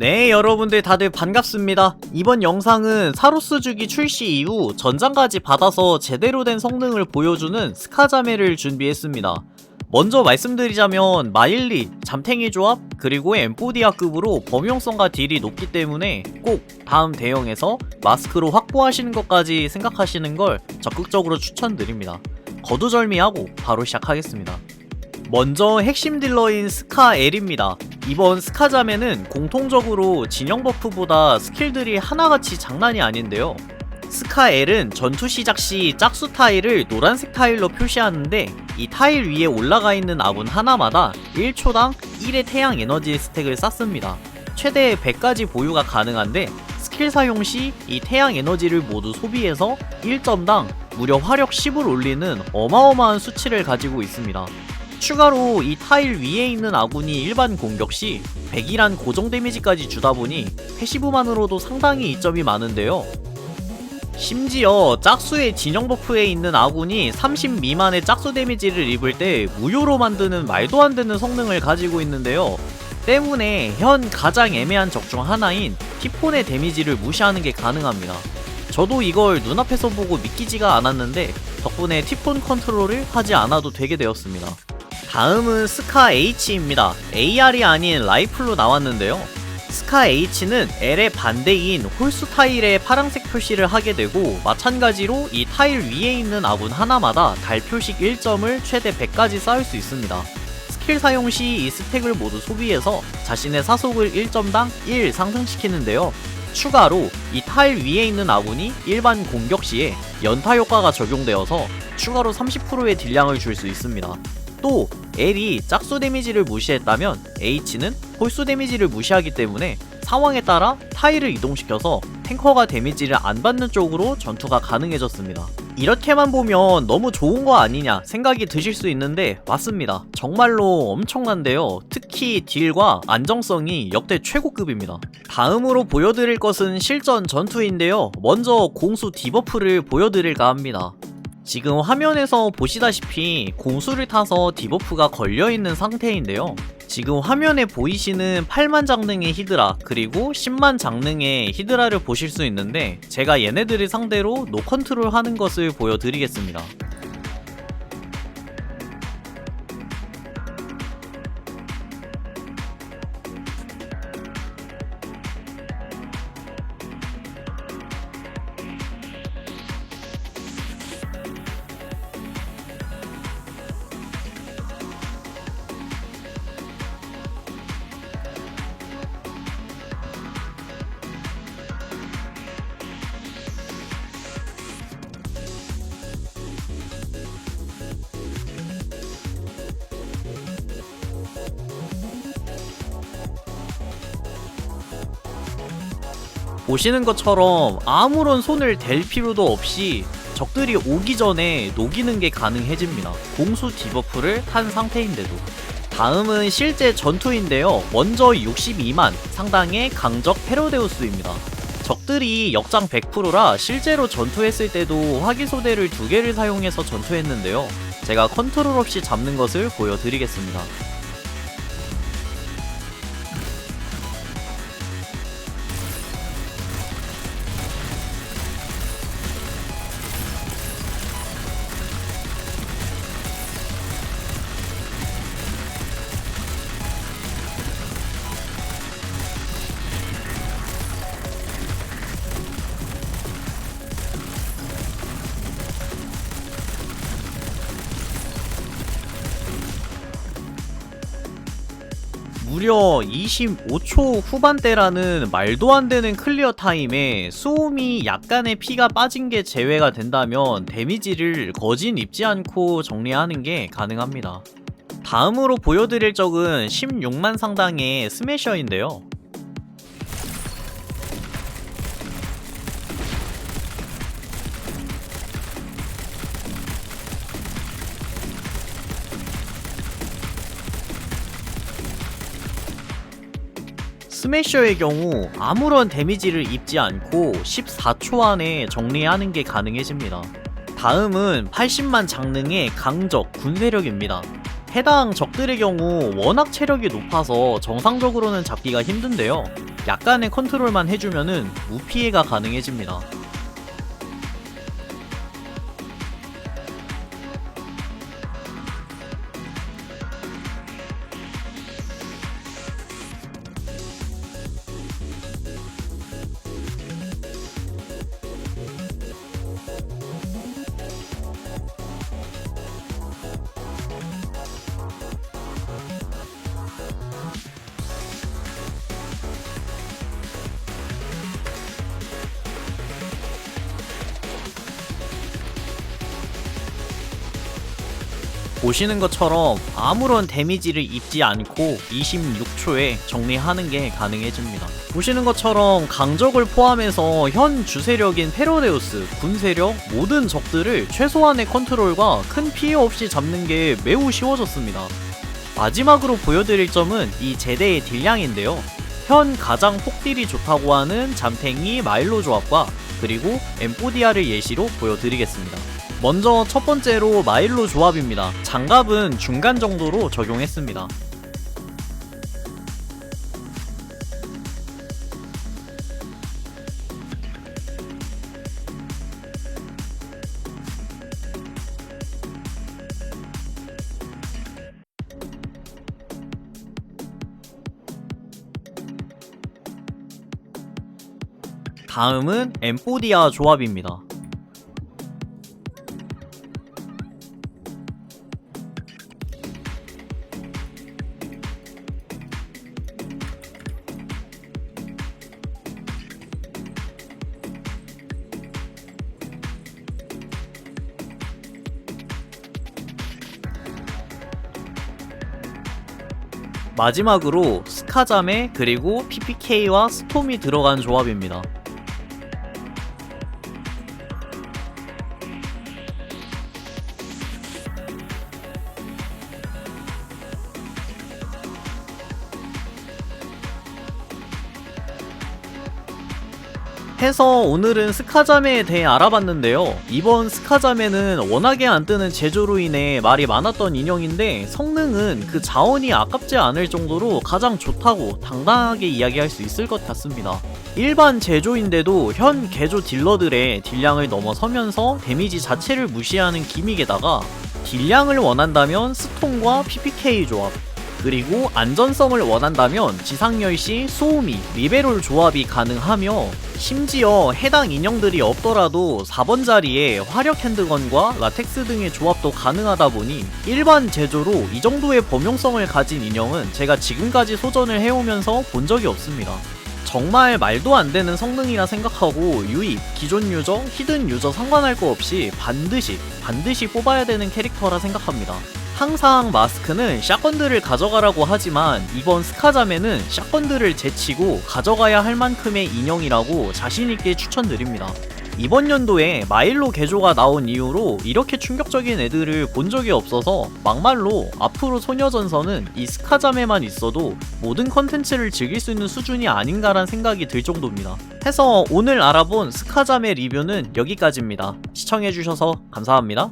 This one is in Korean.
네, 여러분들 다들 반갑습니다. 이번 영상은 사로스 주기 출시 이후 전장까지 받아서 제대로 된 성능을 보여주는 스카자메를 준비했습니다. 먼저 말씀드리자면 마일리, 잠탱이 조합, 그리고 엠포디아급으로 범용성과 딜이 높기 때문에 꼭 다음 대형에서 마스크로 확보하시는 것까지 생각하시는 걸 적극적으로 추천드립니다. 거두절미하고 바로 시작하겠습니다. 먼저 핵심 딜러인 스카 L입니다. 이번 스카자매는 공통적으로 진영 버프보다 스킬들이 하나같이 장난이 아닌데요. 스카 L은 전투 시작 시 짝수 타일을 노란색 타일로 표시하는데 이 타일 위에 올라가 있는 아군 하나마다 1초당 1의 태양 에너지 스택을 쌓습니다. 최대 100까지 보유가 가능한데 스킬 사용 시 이 태양 에너지를 모두 소비해서 1점당 무려 화력 10을 올리는 어마어마한 수치를 가지고 있습니다. 추가로 이 타일 위에 있는 아군이 일반 공격 시 100이란 고정 데미지까지 주다 보니 패시브만으로도 상당히 이점이 많은데요. 심지어 짝수의 진영 버프에 있는 아군이 30 미만의 짝수 데미지를 입을 때 무효로 만드는 말도 안 되는 성능을 가지고 있는데요. 때문에 현 가장 애매한 적 중 하나인 티폰의 데미지를 무시하는 게 가능합니다. 저도 이걸 눈앞에서 보고 믿기지가 않았는데 덕분에 티폰 컨트롤을 하지 않아도 되게 되었습니다. 다음은 스카 H입니다. AR이 아닌 라이플로 나왔는데요. 스카 H는 L의 반대인 홀수 타일에 파란색 표시를 하게 되고 마찬가지로 이 타일 위에 있는 아군 하나마다 달 표식 1점을 최대 100까지 쌓을 수 있습니다. 스킬 사용 시 이 스택을 모두 소비해서 자신의 사속을 1점당 1 상승시키는데요. 추가로 이 타일 위에 있는 아군이 일반 공격 시에 연타 효과가 적용되어서 추가로 30%의 딜량을 줄 수 있습니다. 또 L이 짝수 데미지를 무시했다면 H는 홀수 데미지를 무시하기 때문에 상황에 따라 타일을 이동시켜서 탱커가 데미지를 안 받는 쪽으로 전투가 가능해졌습니다. 이렇게만 보면 너무 좋은 거 아니냐 생각이 드실 수 있는데 맞습니다. 정말로 엄청난데요. 특히 딜과 안정성이 역대 최고급입니다. 다음으로 보여드릴 것은 실전 전투인데요. 먼저 공수 디버프를 보여드릴까 합니다. 지금 화면에서 보시다시피 공수를 타서 디버프가 걸려있는 상태인데요. 지금 화면에 보이시는 8만 장능의 히드라 그리고 10만 장능의 히드라를 보실 수 있는데 제가 얘네들을 상대로 노 컨트롤 하는 것을 보여드리겠습니다. 보시는 것처럼 아무런 손을 댈 필요도 없이 적들이 오기 전에 녹이는 게 가능해집니다. 공수 디버프를 탄 상태인데도. 다음은 실제 전투인데요. 먼저 62만 상당의 강적 페로데우스입니다. 적들이 역장 100%라 실제로 전투했을 때도 화기소대를 두 개를 사용해서 전투했는데요. 제가 컨트롤 없이 잡는 것을 보여드리겠습니다. 무려 25초 후반대라는 말도 안 되는 클리어 타임에 수홈이 약간의 피가 빠진 게 제외가 된다면 데미지를 거진 입지 않고 정리하는 게 가능합니다. 다음으로 보여드릴 적은 16만 상당의 스매셔인데요. 스매셔의 경우 아무런 데미지를 입지 않고 14초 안에 정리하는 게 가능해집니다. 다음은 80만 장능의 강적 군세력입니다. 해당 적들의 경우 워낙 체력이 높아서 정상적으로는 잡기가 힘든데요. 약간의 컨트롤만 해주면은 무피해가 가능해집니다. 보시는 것처럼 아무런 데미지를 입지 않고 26초에 정리하는 게 가능해집니다. 보시는 것처럼 강적을 포함해서 현 주세력인 페로데우스, 군세력, 모든 적들을 최소한의 컨트롤과 큰 피해 없이 잡는 게 매우 쉬워졌습니다. 마지막으로 보여드릴 점은 이 제대의 딜량인데요. 현 가장 폭딜이 좋다고 하는 잠탱이 마일로 조합과 그리고 엠포디아를 예시로 보여드리겠습니다. 먼저 첫 번째로 마일로 조합입니다. 장갑은 중간 정도로 적용했습니다. 다음은 엠포디아 조합입니다. 마지막으로 스카자메 그리고 PPK와 스톰이 들어간 조합입니다. 해서 오늘은 스카자메에 대해 알아봤는데요. 이번 스카자메는 워낙에 안 뜨는 제조로 인해 말이 많았던 인형인데 성능은 그 자원이 아깝지 않을 정도로 가장 좋다고 당당하게 이야기할 수 있을 것 같습니다. 일반 제조인데도 현 개조 딜러들의 딜량을 넘어서면서 데미지 자체를 무시하는 기믹에다가 딜량을 원한다면 스톤과 PPK 조합 그리고 안전성을 원한다면 지상열시, 소우미, 리베롤 조합이 가능하며 심지어 해당 인형들이 없더라도 4번 자리에 화력 핸드건과 라텍스 등의 조합도 가능하다 보니 일반 제조로 이 정도의 범용성을 가진 인형은 제가 지금까지 소전을 해오면서 본 적이 없습니다. 정말 말도 안 되는 성능이라 생각하고 유입, 기존 유저, 히든 유저 상관할 거 없이 반드시, 반드시 뽑아야 되는 캐릭터라 생각합니다. 항상 마스크는 샷건들을 가져가라고 하지만 이번 스카자메는 샷건들을 제치고 가져가야 할 만큼의 인형이라고 자신있게 추천드립니다. 이번 연도에 마일로 개조가 나온 이후로 이렇게 충격적인 애들을 본 적이 없어서 막말로 앞으로 소녀전선은 이 스카자메만 있어도 모든 컨텐츠를 즐길 수 있는 수준이 아닌가란 생각이 들 정도입니다. 해서 오늘 알아본 스카자메 리뷰는 여기까지입니다. 시청해주셔서 감사합니다.